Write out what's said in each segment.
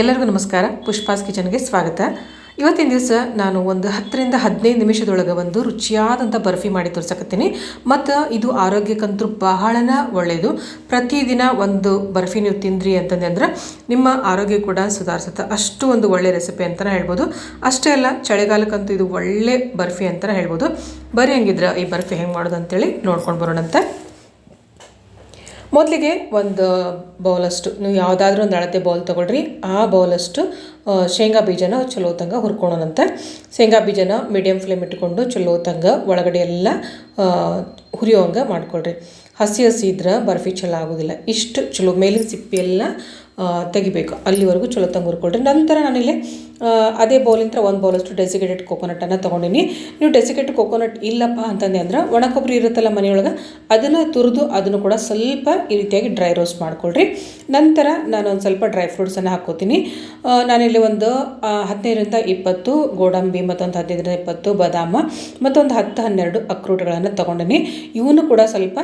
ಎಲ್ಲರಿಗೂ ನಮಸ್ಕಾರ. ಪುಷ್ಪಾಸ್ ಕಿಚನ್ಗೆ ಸ್ವಾಗತ. ಇವತ್ತಿನ ದಿವಸ ನಾನು ಒಂದು ಹತ್ತರಿಂದ ಹದಿನೈದು ನಿಮಿಷದೊಳಗೆ ಒಂದು ರುಚಿಯಾದಂಥ ಬರ್ಫಿ ಮಾಡಿ ತೋರ್ಸಕತ್ತೀನಿ. ಮತ್ತು ಇದು ಆರೋಗ್ಯಕ್ಕಂತೂ ಬಹಳನ ಒಳ್ಳೆಯದು ಪ್ರತಿದಿನ ಒಂದು ಬರ್ಫಿ ನೀವು ತಿಂದ್ರಿ ಅಂತಂದ್ರೆ ನಿಮ್ಮ ಆರೋಗ್ಯ ಕೂಡ ಸುಧಾರಿಸುತ್ತೆ. ಅಷ್ಟು ಒಂದು ಒಳ್ಳೆ ರೆಸಿಪಿ ಅಂತಲೇ ಹೇಳ್ಬೋದು. ಅಷ್ಟೇ ಅಲ್ಲ, ಚಳಿಗಾಲಕ್ಕಂತೂ ಇದು ಒಳ್ಳೆ ಬರ್ಫಿ ಅಂತಲೇ ಹೇಳ್ಬೋದು. ಬರೀ ಹಂಗಿದ್ರೆ ಈ ಬರ್ಫಿ ಹೆಂಗೆ ಮಾಡೋದು ಅಂತೇಳಿ ನೋಡ್ಕೊಂಡು ಬರೋಣಂತೆ. ಮೊದಲಿಗೆ ಒಂದು ಬೌಲಷ್ಟು ನೀವು ಯಾವುದಾದ್ರೂ ಒಂದು ಅಳತೆ ಬೌಲ್ ತೊಗೊಳ್ರಿ. ಆ ಬೌಲಷ್ಟು ಶೇಂಗಾ ಬೀಜನ ಚಲೋ ತಂಗ ಶೇಂಗಾ ಬೀಜನ ಮೀಡಿಯಮ್ ಫ್ಲೇಮ್ ಇಟ್ಕೊಂಡು ಚಲೋ ತಂಗ ಒಳಗಡೆ ಎಲ್ಲ ಹುರಿಯೋಂಗೆ ಮಾಡ್ಕೊಳ್ರಿ. ಹಸಿ ಹಸಿ ಇದ್ರೆ ಬರ್ಫಿ ಚಲೋ ಆಗೋದಿಲ್ಲ. ಇಷ್ಟು ಚಲೋ ಮೇಲಿನ ಸಿಪ್ಪಿ ಎಲ್ಲ ಆ, ತೆಗಿಬೇಕು. ಅಲ್ಲಿವರೆಗೂ ಚಲೋ ತಂಗ ಹುರ್ಕೊಳ್ರಿ. ನಂತರ ನಾನಿಲ್ಲಿ ಅದೇ ಬೌಲಿಂದ ಒಂದು ಬೌಲಷ್ಟು ಡೆಸಿಕೇಟೆಡ್ ಕೊಕೊನಟನ್ನು ತೊಗೊಂಡಿನಿ. ನೀವು ಡೆಸಿಕೇಟೆಡ್ ಕೊಕೊನಟ್ ಇಲ್ಲಪ್ಪ ಅಂತಂದೆ ಅಂದ್ರೆ ಒಣ ಕೊಬ್ಬರಿ ಇರುತ್ತಲ್ಲ ಮನೆಯೊಳಗೆ, ಅದನ್ನು ತುರಿದು ಅದನ್ನು ಕೂಡ ಸ್ವಲ್ಪ ಈ ರೀತಿಯಾಗಿ ಡ್ರೈ ರೋಸ್ಟ್ ಮಾಡ್ಕೊಳ್ರಿ. ನಂತರ ನಾನು ಒಂದು ಸ್ವಲ್ಪ ಡ್ರೈ ಫ್ರೂಟ್ಸನ್ನು ಹಾಕ್ಕೋತೀನಿ. ನಾನಿಲ್ಲಿ ಒಂದು ಹದಿನೈದರಿಂದ ಇಪ್ಪತ್ತು ಗೋಡಂಬಿ ಮತ್ತೊಂದು ಹದಿನೈದರಿಂದ ಇಪ್ಪತ್ತು ಬಾದಾಮ ಮತ್ತೊಂದು ಹತ್ತು ಹನ್ನೆರಡು ಅಕ್ರೂಟ್ಗಳನ್ನು ತೊಗೊಂಡಿನಿ. ಇವನು ಕೂಡ ಸ್ವಲ್ಪ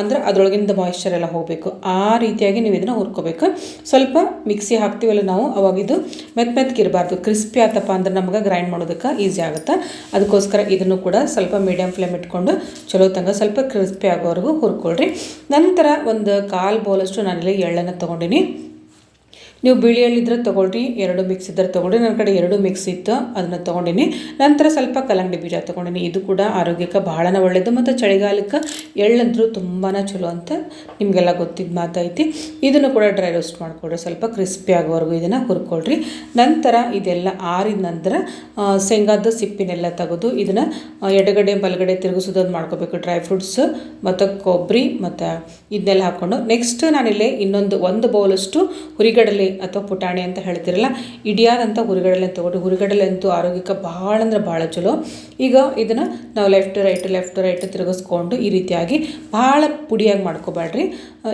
ಅಂದರೆ ಅಂದ್ರೆ ಅದರೊಳಗಿಂದ ಮಾಯಿಶ್ಚರ್ ಎಲ್ಲ ಹೋಗಬೇಕು. ಆ ರೀತಿಯಾಗಿ ನೀವು ಇದನ್ನು ಹುರ್ಕೋಬೇಕು. ಸ್ವಲ್ಪ ಮಿಕ್ಸಿ ಹಾಕ್ತೀವಲ್ಲ ನಾವು ಅವಾಗಿದ್ದು ಇದು ಮೆತ್ತ ಮೆತ್ತಗಿರಬಾರ್ದು ಕ್ರಿಸ್ಪಿ ಆತಪ್ಪ ಅಂದ್ರೆ ನಮ್ಗೆ ಗ್ರೈಂಡ್ ಮಾಡೋದಕ್ಕೆ ಈಸಿ ಆಗುತ್ತೆ? ಅದಕ್ಕೋಸ್ಕರ ಇದನ್ನು ಕೂಡ ಸ್ವಲ್ಪ ಮೀಡಿಯಂ ಫ್ಲೇಮ್ ಇಟ್ಕೊಂಡು ಚಲೋ ತಂಗ ಸ್ವಲ್ಪ ಕ್ರಿಸ್ಪಿ ಆಗೋವರೆಗೂ ಹುರ್ಕೊಳ್ರಿ. ನಂತರ ಒಂದು ಕಾಲು ಬೌಲಷ್ಟು ನಾನಿಲ್ಲಿ ಎಳ್ಳನ್ನು ತೊಗೊಂಡಿನಿ. ನೀವು ಬಿಳಿ ಎಳ್ಳಿದ್ರೆ ತೊಗೊಳ್ರಿ, ಎರಡು ಮಿಕ್ಸ್ ಇದ್ದರೆ ತೊಗೊಳ್ರಿ, ನನ್ನ ಕಡೆ ಎರಡು ಮಿಕ್ಸ್ ಇತ್ತು, ಅದನ್ನು ತೊಗೊಂಡಿನಿ. ನಂತರ ಸ್ವಲ್ಪ ಕಲ್ಲಂಗಡಿ ಬೀಜ ತೊಗೊಂಡಿನಿ. ಇದು ಕೂಡ ಆರೋಗ್ಯಕ್ಕೆ ಬಹಳನ ಒಳ್ಳೆಯದು ಮತ್ತು ಚಳಿಗಾಲಕ್ಕೆ ಎಳ್ಳಂದ್ರೂ ತುಂಬಾ ಚಲೋ ಅಂತ ನಿಮಗೆಲ್ಲ ಗೊತ್ತಿದ್ದ ಮಾತೈತಿ. ಇದನ್ನು ಕೂಡ ಡ್ರೈ ರೋಸ್ಟ್ ಮಾಡಿಕೊಡ್ರಿ, ಸ್ವಲ್ಪ ಕ್ರಿಸ್ಪಿ ಆಗೋವರೆಗೂ ಇದನ್ನು ಹುರ್ಕೊಳ್ರಿ. ನಂತರ ಇದೆಲ್ಲ ಆರಿದ ನಂತರ ಶೇಂಗಾದ ಸಿಪ್ಪಿನೆಲ್ಲ ತೆಗೆದು ಇದನ್ನು ಎಡಗಡೆ ಬಲಗಡೆ ತಿರುಗಿಸೋದನ್ನು ಮಾಡ್ಕೋಬೇಕು. ಡ್ರೈ ಫ್ರೂಟ್ಸ್ ಮತ್ತು ಕೊಬ್ಬರಿ ಮತ್ತು ಇದನ್ನೆಲ್ಲ ಹಾಕ್ಕೊಂಡು. ನೆಕ್ಸ್ಟ್ ನಾನಿಲ್ಲಿ ಇನ್ನೊಂದು, ಒಂದು ಬೌಲಷ್ಟು ಹುರಿಗಡಲೆ ಅಥವಾ ಪುಟಾಣಿ ಅಂತ ಹೇಳ್ತಿರಲ್ಲ ಇಡಿಯಾದಂಥ ಹುರಿಗಡಲೆ ತೊಗೊಂಡು ಹುರಿಗಡಲೆ ಅಂತೂ ಆರೋಗ್ಯಕ್ಕೆ ಭಾಳ ಅಂದ್ರೆ ಭಾಳ ಚಲೋ. ಈಗ ಇದನ್ನು ನಾವು ಲೆಫ್ಟ್ ರೈಟ್ ಲೆಫ್ಟ್ ರೈಟ್ ತಿರುಗಿಸ್ಕೊಂಡು ಈ ರೀತಿಯಾಗಿ ಭಾಳ ಪುಡಿಯಾಗಿ ಮಾಡ್ಕೋಬೇಡ್ರಿ.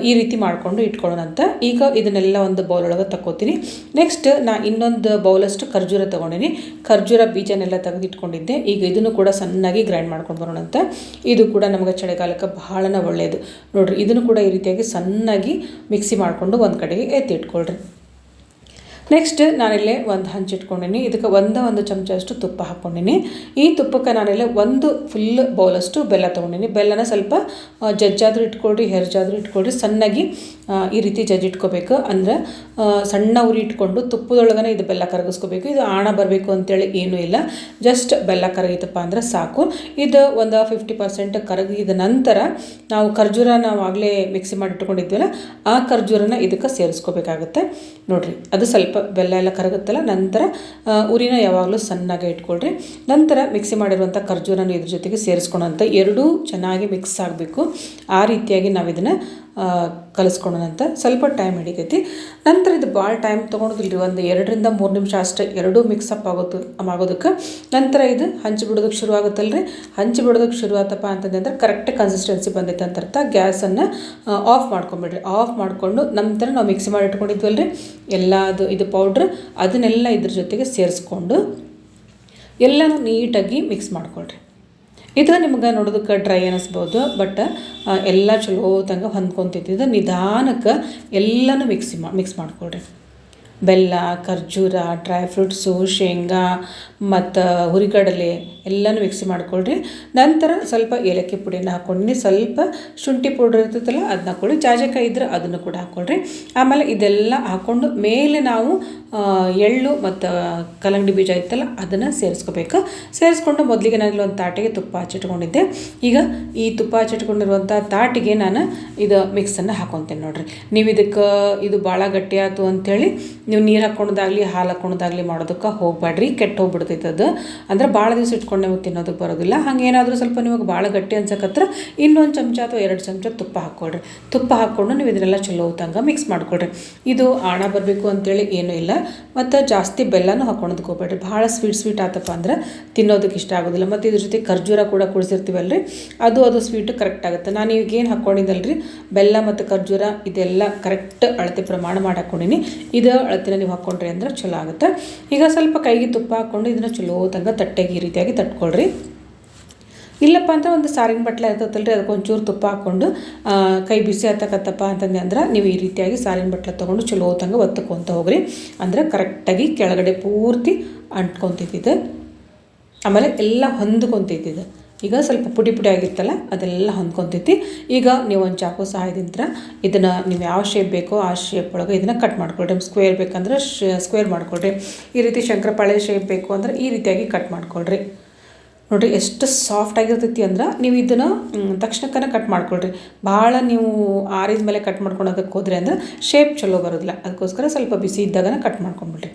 ಈ ರೀತಿ ಮಾಡಿಕೊಂಡು ಇಟ್ಕೊಳ್ಳೋಣಂತ. ಈಗ ಇದನ್ನೆಲ್ಲ ಒಂದು ಬೌಲ್ ಒಳಗೆ ತಗೋತೀನಿ ನೆಕ್ಸ್ಟ್ ನಾ ಇನ್ನೊಂದು ಬೌಲಷ್ಟು ಖರ್ಜೂರ ತೊಗೊಂಡಿನಿ. ಖರ್ಜೂರ ಬೀಜನೆಲ್ಲ ತೆಗೆದು ಇಟ್ಕೊಂಡಿದ್ದೆ ಈಗ ಇದನ್ನು ಕೂಡ ಸಣ್ಣಾಗಿ ಗ್ರೈಂಡ್ ಮಾಡ್ಕೊಂಡು ಬರೋಣಂತ. ಇದು ಕೂಡ ನಮಗೆ ಚಳಿಗಾಲಕ್ಕೆ ಬಹಳನ ಒಳ್ಳೆಯದು ನೋಡ್ರಿ, ಇದನ್ನು ಕೂಡ ಈ ರೀತಿಯಾಗಿ ಸಣ್ಣಾಗಿ ಮಿಕ್ಸಿ ಮಾಡಿಕೊಂಡು ಒಂದು ಕಡೆಗೆ ಎತ್ತಿಟ್ಕೊಳ್ರಿ ನೆಕ್ಸ್ಟ್ ನಾನಿಲ್ಲಿ ಒಂದು ಹಂಚಿಟ್ಕೊಂಡಿನಿ ಇದಕ್ಕೆ ಒಂದು ಒಂದು ಚಮಚ ಅಷ್ಟು ತುಪ್ಪ ಹಾಕ್ಕೊಂಡಿನಿ ಈ ತುಪ್ಪಕ್ಕೆ ನಾನಿಲ್ಲಿ ಒಂದು ಫುಲ್ ಬೌಲಷ್ಟು ಬೆಲ್ಲ ತೊಗೊಂಡಿನಿ. ಬೆಲ್ಲನ ಸ್ವಲ್ಪ ಜಜ್ಜಾದರೂ ಇಟ್ಕೊಳ್ರಿ, ಹೆರ್ಜಾದರೂ ಇಟ್ಕೊಳ್ರಿ. ಸಣ್ಣಾಗಿ ಈ ರೀತಿ ಜಜ್ಜಿಟ್ಕೋಬೇಕು. ಅಂದ್ರೆ ಸಣ್ಣ ಉರಿ ಇಟ್ಕೊಂಡು ತುಪ್ಪದೊಳಗನೆ ಇದು ಬೆಲ್ಲ ಕರಗಿಸ್ಕೋಬೇಕು. ಇದು ಆಣ ಬರಬೇಕು ಅಂತೇಳಿ ಏನೂ ಇಲ್ಲ. ಜಸ್ಟ್ ಬೆಲ್ಲ ಕರಗಿತಪ್ಪ ಅಂದ್ರೆ ಸಾಕು. ಇದು ಒಂದು ಫಿಫ್ಟಿ ಪರ್ಸೆಂಟ್ ಕರಗಿದ ನಂತರ ನಾವು ಖರ್ಜೂರ ನಾವು ಆಗಲೇ ಮಿಕ್ಸಿ ಮಾಡಿ ಇಟ್ಕೊಂಡಿದ್ವಲ್ಲ ಆ ಖರ್ಜೂರನ ಇದಕ್ಕೆ ಸೇರಿಸ್ಕೋಬೇಕಾಗುತ್ತೆ. ನೋಡಿರಿ, ಅದು ಸ್ವಲ್ಪ ಬೆಲ್ಲ ಎಲ್ಲ ಕರಗುತ್ತಲ್ಲ, ನಂತರ ಉರಿನ ಯಾವಾಗಲೂ ಸಣ್ಣಗೆ ಇಟ್ಕೊಳ್ರಿ. ನಂತರ ಮಿಕ್ಸಿ ಮಾಡಿರುವಂಥ ಖರ್ಜೂರನ ಇದ್ರ ಜೊತೆಗೆ ಸೇರಿಸ್ಕೊಳ್ಳೋಂಥ ಎರಡೂ ಚೆನ್ನಾಗಿ ಮಿಕ್ಸ್ ಆಗಬೇಕು. ಆ ರೀತಿಯಾಗಿ ನಾವು ಇದನ್ನು ಕಲಿಸ್ಕೊಳ್ಳೋಣಂತ ಸ್ವಲ್ಪ ಟೈಮ್ ಹಿಡಿತೈತಿ. ನಂತರ ಇದು ಭಾಳ ಟೈಮ್ ತೊಗೊಳೋದಿಲ್ಲ ಒಂದು ಎರಡರಿಂದ ಮೂರು ನಿಮಿಷ ಅಷ್ಟೇ ಎರಡೂ ಮಿಕ್ಸಪ್ ಆಗೋದು, ಆಗೋದಕ್ಕೆ. ನಂತರ ಇದು ಹಂಚಿ ಬಿಡೋದಕ್ಕೆ ಶುರು ಆಗುತ್ತಲ್ಲ ರೀ ಹಂಚಿ ಬಿಡೋದಕ್ಕೆ ಶುರು ಆತಪ್ಪ ಅಂತಂದ್ರೆ ಕರೆಕ್ಟ್ ಕನ್ಸಿಸ್ಟೆನ್ಸಿ ಬಂದೈತೆ ಅಂತ ಅರ್ಥ. ಗ್ಯಾಸನ್ನು ಆಫ್ ಮಾಡ್ಕೊಂಬಿಡ್ರಿ. ಆಫ್ ಮಾಡಿಕೊಂಡು ನಂತರ ನಾವು ಮಿಕ್ಸಿ ಮಾಡಿ ಇಟ್ಕೊಂಡಿದ್ವಲ್ಲ ರೀ ಎಲ್ಲ ಅದು, ಇದು ಪೌಡ್ರ್ ಅದನ್ನೆಲ್ಲ ಇದ್ರ ಜೊತೆಗೆ ಸೇರಿಸ್ಕೊಂಡು ಎಲ್ಲನೂ ನೀಟಾಗಿ ಮಿಕ್ಸ್ ಮಾಡ್ಕೊಳ್ರಿ. ಇದು ನಿಮ್ಗೆ ನೋಡೋದಕ್ಕೆ ಡ್ರೈ ಅನ್ನಿಸ್ಬೋದು ಬಟ್ ಎಲ್ಲ ಚಲೋ ತಂಗ ಹೊಂದ್ಕೊಂತಿದ್ದು ನಿಧಾನಕ್ಕೆ ಎಲ್ಲನೂ ಮಿಕ್ಸಿ ಮಾ ಮಿಕ್ಸ್ ಮಾಡ್ಕೊಳ್ರಿ. ಬೆಲ್ಲ, ಖರ್ಜೂರ ಡ್ರೈ ಫ್ರೂಟ್ಸು ಶೇಂಗಾ ಮತ್ತು ಹುರಿಗಡಲೆ ಎಲ್ಲನೂ ಮಿಕ್ಸಿ ಮಾಡ್ಕೊಳ್ರಿ. ನಂತರ ಸ್ವಲ್ಪ ಏಲಕ್ಕಿ ಪುಡಿನ ಹಾಕ್ಕೊಂಡಿನಿ ಸ್ವಲ್ಪ ಶುಂಠಿ ಪೌಡ್ರ್ ಇರ್ತೈತಲ್ಲ ಅದನ್ನ ಹಾಕ್ಕೊಳ್ಳಿ ಜಾಜಕಾಯಿ ಇದ್ರೆ ಅದನ್ನು ಕೂಡ ಹಾಕ್ಕೊಳ್ರಿ ಆಮೇಲೆ ಇದೆಲ್ಲ ಹಾಕ್ಕೊಂಡು ಮೇಲೆ ನಾವು ಎಳ್ಳು ಮತ್ತು ಕಲ್ಲಂಗಡಿ ಬೀಜ ಇತ್ತಲ್ಲ, ಅದನ್ನು ಸೇರಿಸ್ಕೋಬೇಕು. ಸೇರಿಸ್ಕೊಂಡು ಮೊದಲಿಗೆ ನಾನು ಒಂದು ತಾಟಿಗೆ ತುಪ್ಪ ಹಚ್ಚಿಟ್ಕೊಂಡಿದ್ದೆ. ಈಗ ಈ ತುಪ್ಪ ಹಚ್ಚಿಟ್ಕೊಂಡಿರುವಂಥ ತಾಟಿಗೆ ನಾನು ಇದು ಮಿಕ್ಸನ್ನು ಹಾಕೊತೇನೆ ನೋಡಿರಿ. ನೀವು ಇದಕ್ಕೆ ಇದು ಭಾಳ ಗಟ್ಟಿ ಆಯ್ತು ಅಂಥೇಳಿ ನೀವು ನೀರು ಹಾಕೊಂಡಾಗ್ಲಿ ಹಾಲು ಹಾಕೊಂಡಾಗ್ಲಿ ಮಾಡೋದಕ್ಕೆ ಹೋಗಬೇಡ್ರಿ ಕೆಟ್ಟು ಹೋಗ್ಬಿಡ್ತೈತೆ ಅದು. ಅಂದ್ರೆ ಭಾಳ ದಿವಸ ಇಟ್ಕೊಂಡು ನೀವು ತಿನ್ನೋದಕ್ಕೆ ಬರೋದಿಲ್ಲ. ಹಂಗೇನಾದರೂ ಸ್ವಲ್ಪ ನಿಮಗೆ ಭಾಳ ಗಟ್ಟಿ ಅನ್ಸಕತ್ರ ಇನ್ನೊಂದು ಚಮಚ ಅಥವಾ ಎರಡು ಚಮಚ ತುಪ್ಪ ಹಾಕ್ಕೊಳ್ರಿ. ತುಪ್ಪ ಹಾಕ್ಕೊಂಡು ನೀವು ಇದನ್ನೆಲ್ಲ ಚಲೋ ತಂಗ ಮಿಕ್ಸ್ ಮಾಡ್ಕೊಳ್ರಿ. ಇದು ಆಣ ಬರಬೇಕು ಅಂತೇಳಿ ಏನೂ ಇಲ್ಲ. ಮತ್ತು ಜಾಸ್ತಿ ಬೆಲ್ಲನೂ ಹಾಕ್ಕೊಳೋದಕ್ಕೆ ಹೋಗ್ಬೇಡ್ರಿ ಭಾಳ ಸ್ವೀಟ್ ಸ್ವೀಟ್ ಆತಪ್ಪ ಅಂದ್ರೆ ತಿನ್ನೋದಕ್ಕೆ ಇಷ್ಟ ಆಗೋದಿಲ್ಲ. ಮತ್ತು ಇದ್ರ ಜೊತೆ ಖರ್ಜೂರ ಕೂಡ ಕುಡಿಸಿರ್ತೀವಲ್ರಿ? ಅದು ಅದು ಸ್ವೀಟ್ ಕರೆಕ್ಟ್ ಆಗುತ್ತೆ. ನಾನು ಈಗ ಏನು ಬೆಲ್ಲ ಮತ್ತು ಖರ್ಜೂರ ಇದೆಲ್ಲ ಕರೆಕ್ಟ್ ಅಳತೆ ಪ್ರಮಾಣ ಮಾಡಿ ಹಾಕ್ಕೊಂಡಿನಿ. ಇದು ಅಳತೆನ ನೀವು ಹಾಕ್ಕೊಂಡ್ರಿ ಅಂದ್ರೆ ಚಲೋ ಆಗುತ್ತೆ. ಈಗ ಸ್ವಲ್ಪ ಕೈಗೆ ತುಪ್ಪ ಹಾಕ್ಕೊಂಡು ಇದನ್ನು ಚಲೋ ತಂಗ ತಟ್ಟೆಗೆ ಈ ರೀತಿಯಾಗಿ ತಟ್ಕೊಳ್ರಿ. ಇಲ್ಲಪ್ಪ ಅಂತ ಒಂದು ಸಾರಿನ ಬಟ್ಲೆ ಇರ್ತೈತಲ್ರಿ ಅದಕ್ಕೆ ಒಂಚೂರು ತುಪ್ಪ ಹಾಕ್ಕೊಂಡು ಕೈ ಬಿಸಿ ಹತ್ತಕತ್ತಪ್ಪ ಅಂತಂದೆ ಅಂದ್ರೆ ನೀವು ಈ ರೀತಿಯಾಗಿ ಸಾರಿನ ಬಟ್ಲೆ ತೊಗೊಂಡು ಚಲೋ ತಂಗ ಒತ್ತಕೊಂತ ಹೋಗ್ರಿ. ಅಂದ್ರೆ ಕರೆಕ್ಟಾಗಿ ಕೆಳಗಡೆ ಪೂರ್ತಿ ಅಂಟ್ಕೊತಿದ್ದಿದೆ ಆಮೇಲೆ ಎಲ್ಲ ಹೊಂದ್ಕೊಂತೈತಿ ಇದು. ಈಗ ಸ್ವಲ್ಪ ಪುಡಿ ಪುಡಿ ಆಗಿರ್ತಲ್ಲ, ಅದೆಲ್ಲ ಹೊಂದ್ಕೊತೈತಿ. ಈಗ ನೀವು ಒಂದು ಚಾಕು ಸಹಾಯದಿಂದ ಇದನ್ನು ನೀವು ಯಾವ ಶೇಪ್ ಬೇಕೋ ಆ ಶೇಪ್ ಒಳಗೆ ಇದನ್ನು ಕಟ್ ಮಾಡ್ಕೊಳ್ರಿ. ಸ್ಕ್ವೇರ್ ಬೇಕಂದ್ರೆ ಸ್ಕ್ವೇರ್ ಮಾಡ್ಕೊಳ್ರಿ. ಈ ರೀತಿ ಶಂಕರಪಾಳೆ ಶೇಪ್ ಬೇಕು ಅಂದ್ರೆ ಈ ರೀತಿಯಾಗಿ ಕಟ್ ಮಾಡ್ಕೊಳ್ರಿ. ನೋಡಿರಿ ಎಷ್ಟು ಸಾಫ್ಟ್ ಆಗಿರ್ತೈತಿ ಅಂದ್ರೆ ನೀವು ಇದನ್ನು ತಕ್ಷಣಕ್ಕನೇ ಕಟ್ ಮಾಡ್ಕೊಳ್ರಿ. ಭಾಳ ನೀವು ಆರಿದ ಮೇಲೆ ಕಟ್ ಮಾಡ್ಕೊಳೋದಕ್ಕೆ ಹೋದ್ರೆ ಅಂದ್ರೆ ಶೇಪ್ ಚಲೋ ಬರೋದಿಲ್ಲ. ಅದಕ್ಕೋಸ್ಕರ ಸ್ವಲ್ಪ ಬಿಸಿ ಇದ್ದಾಗನ ಕಟ್ ಮಾಡ್ಕೊಂಬಿಡ್ರಿ.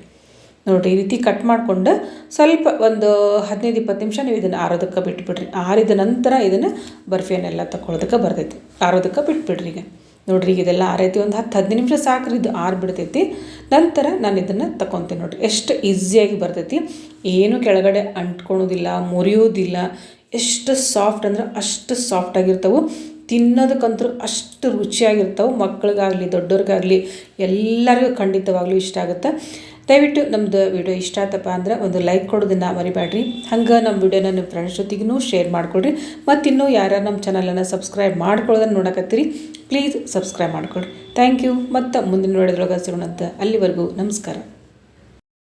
ನೋಡಿರಿ, ಈ ರೀತಿ ಕಟ್ ಮಾಡಿಕೊಂಡು ಸ್ವಲ್ಪ ಒಂದು ಹದಿನೈದು, ಇಪ್ಪತ್ತು ನಿಮಿಷ ನೀವು ಇದನ್ನು ಆರೋದಕ್ಕೆ ಬಿಟ್ಬಿಡ್ರಿ. ಆರಿದ ನಂತರ ಇದನ್ನು ಬರ್ಫಿಯನ್ನೆಲ್ಲ ತಗೊಳ್ಳೋದಕ್ಕೆ ಬರ್ತೈತಿ. ಆರೋದಕ್ಕೆ ಬಿಟ್ಬಿಡ್ರಿ ಈಗ. ನೋಡ್ರಿ, ಈಗ ಇದೆಲ್ಲ ಆರೈತಿ, ಒಂದು ಹತ್ತು, ಹದಿನೈದು ನಿಮಿಷ ಸಾಕ್ರಿ, ಇದು ಆರ್ಬಿಡ್ತೈತಿ ನಂತರ ನಾನು ಇದನ್ನು ತಗೊತೀನಿ ನೋಡ್ರಿ. ಎಷ್ಟು ಈಸಿಯಾಗಿ ಬರ್ತೈತಿ. ಏನು ಕೆಳಗಡೆ ಅಂಟ್ಕೊಳೋದಿಲ್ಲ, ಮುರಿಯೋದಿಲ್ಲ. ಎಷ್ಟು ಸಾಫ್ಟ್ ಅಂದ್ರೆ ಅಷ್ಟು ಸಾಫ್ಟ್ ಆಗಿರ್ತವೆ. ತಿನ್ನೋದಕ್ಕಂತೂ ಅಷ್ಟು ರುಚಿಯಾಗಿರ್ತವೆ. ಮಕ್ಳಿಗಾಗಲಿ ದೊಡ್ಡವ್ರಿಗಾಗಲಿ ಎಲ್ಲರಿಗೂ ಖಂಡಿತವಾಗ್ಲೂ ಇಷ್ಟ ಆಗುತ್ತೆ. ದಯವಿಟ್ಟು ನಮ್ಮದು ವಿಡಿಯೋ ಇಷ್ಟ ಆತಪ್ಪ ಅಂದ್ರೆ ಒಂದು ಲೈಕ್ ಕೊಡೋದನ್ನು ಮರಿಬೇಡ್ರಿ. ಹಂಗೆ ನಮ್ಮ ವಿಡಿಯೋನ ನಿಮ್ಮ ಫ್ರೆಂಡ್ಸ್ ಜೊತೆಗೂ ಶೇರ್ ಮಾಡ್ಕೊಳ್ರಿ ಮತ್ತು ಇನ್ನೂ ಯಾರ್ಯಾರು ನಮ್ಮ ಚಾನಲನ್ನು ಸಬ್ಸ್ಕ್ರೈಬ್ ಮಾಡ್ಕೊಳ್ಳೋದನ್ನು ನೋಡಕತ್ತೀರಿ ಪ್ಲೀಸ್ ಸಬ್ಸ್ಕ್ರೈಬ್ ಮಾಡ್ಕೊಳ್ರಿ ಥ್ಯಾಂಕ್ ಯು ಮತ್ತು ಮುಂದಿನ ನೋಡಿದ್ರೊಳಗೆ ಸಿಗೋಣಂತ ಅಲ್ಲಿವರೆಗೂ ನಮಸ್ಕಾರ.